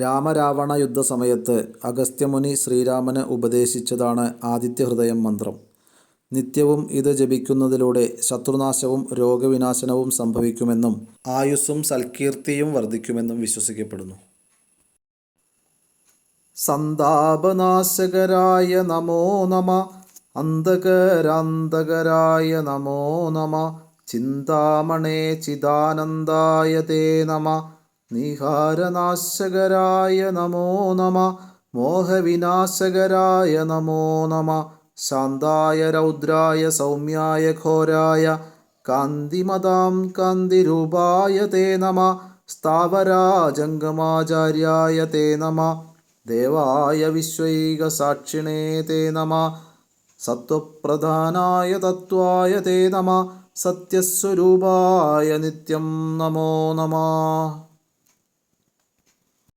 രാമരാവണ യുദ്ധ യുദ്ധസമയത്ത് അഗസ്ത്യമുനി ശ്രീരാമന് ഉപദേശിച്ചതാണ് ആദിത്യഹൃദയം മന്ത്രം. നിത്യവും ഇത് ജപിക്കുന്നതിലൂടെ ശത്രുനാശവും രോഗവിനാശനവും സംഭവിക്കുമെന്നും ആയുസ്സും സൽകീർത്തിയും വർദ്ധിക്കുമെന്നും വിശ്വസിക്കപ്പെടുന്നു. സന്താപനാശകരായ നമോ നമ അന്ധകരാന്തകരായ നമോ നമ ചിന്താമണേ ചിദാനന്ദായ തേ നമ നീഹാരനാശകരായ നമോ നമ മോഹവിനാശകരായ നമോ നമ ശാന്തായ രൗദ്രായ സൗമ്യായ ഘോരായ കാന്തിമതാം കാന്തിരൂപായ തേ നമ സ്ഥാവരാജംഗമാചാര്യായ തേ നമ ദേവായ വിശ്വൈകസാക്ഷിണേ തേ നമ സത്വപ്രധാനായ തത്വായ തേ നമ സത്യസ്വരൂപായ നിത്യം നമോ നമഃ.